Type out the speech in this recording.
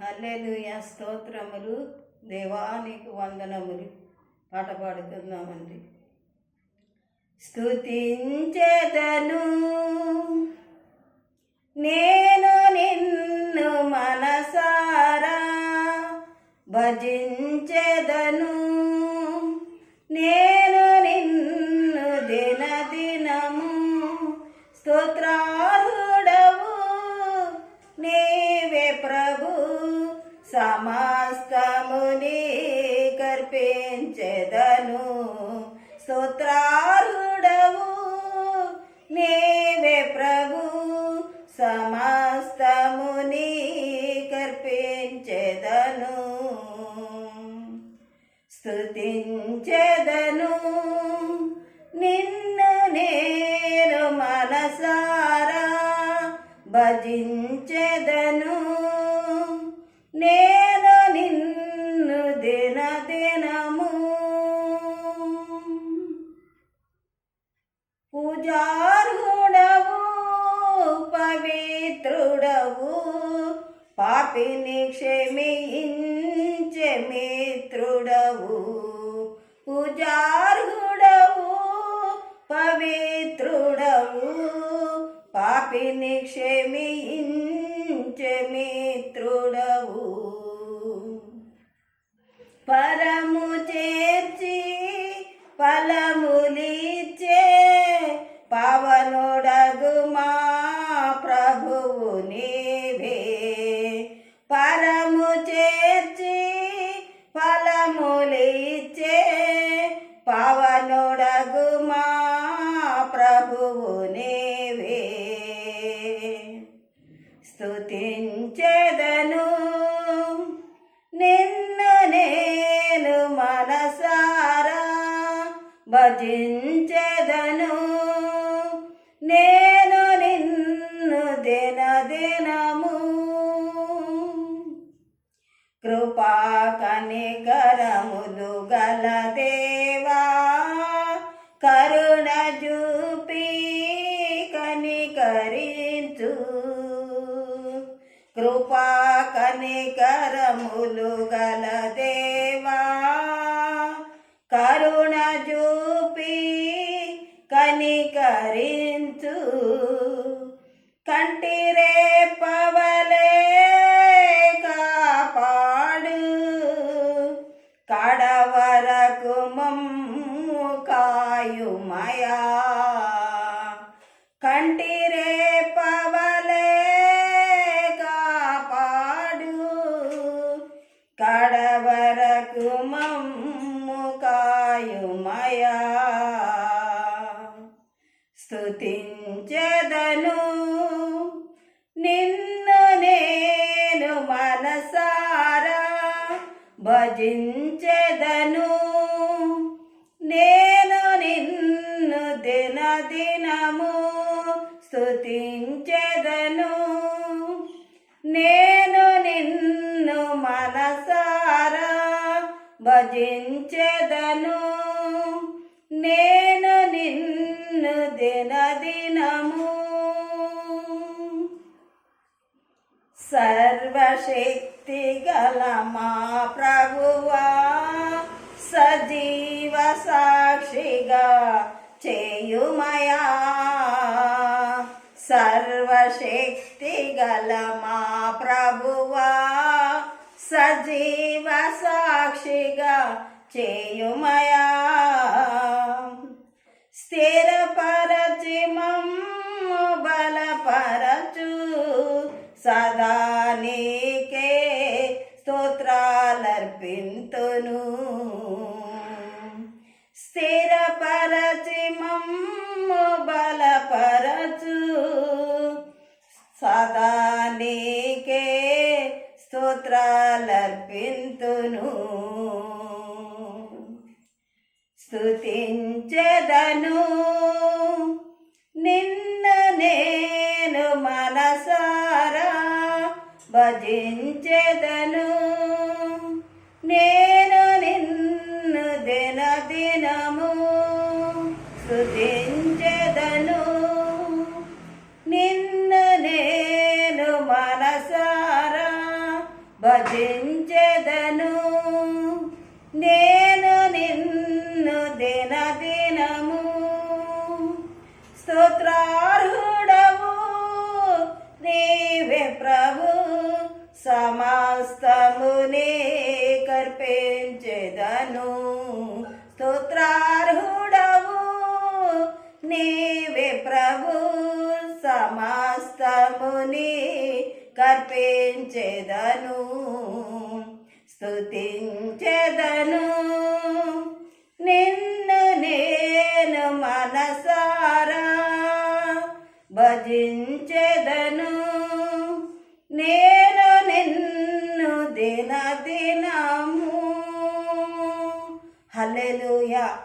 హల్లెలూయ స్తోత్రములు. దేవానికి వందనములు. పాట పాడుతున్నామండి స్తుతించెదను. నేను నిన్ను మనసారా భజించేదను. కర్పించెదను స్తోత్రారుడవు నేవే ప్రభు. సమస్తముని కర్పించెదను స్తుతించెదను నిన్ను నేను మనసారా భజించెదను. పూజారుడవు పవిత్రుడవు. పాపిని క్షమించే మిత్రుడవు. పూజా భజించెదను. నేను నిన్ను దిన దినము కృపా కనికరములు గల దేవా కరుణ చూపి కనికరించు. కృపా కనికరములు గల కనికరించు కంటిరే స్తుతించెదను. నిన్ను నేను మనసారా భజించెదను. నేను నిన్ను దిన దినము స్తుతించెదను. నేను నిన్ను మనసారా భజించెదను. శక్తి గల మా ప్రభువా సజీవ సాక్షిగా చేయుమయా. సర్వశక్తి గల మా ప్రభువా సజీవ సాక్షిగా చేయుమయా. స్థిరపరచి మమ్ము బలపరచు సదా సదా నీకే స్తోత్రాలర్పింతును. స్తుతించెదను. నిన్న నేను మనసారా భజించెదను. నిన్ను స్తుతించెదను స్తుతించెదను. నిన్ను నేను మనసారా భజించెదను. నేను నిన్ను దిన దినము హల్లెలూయా.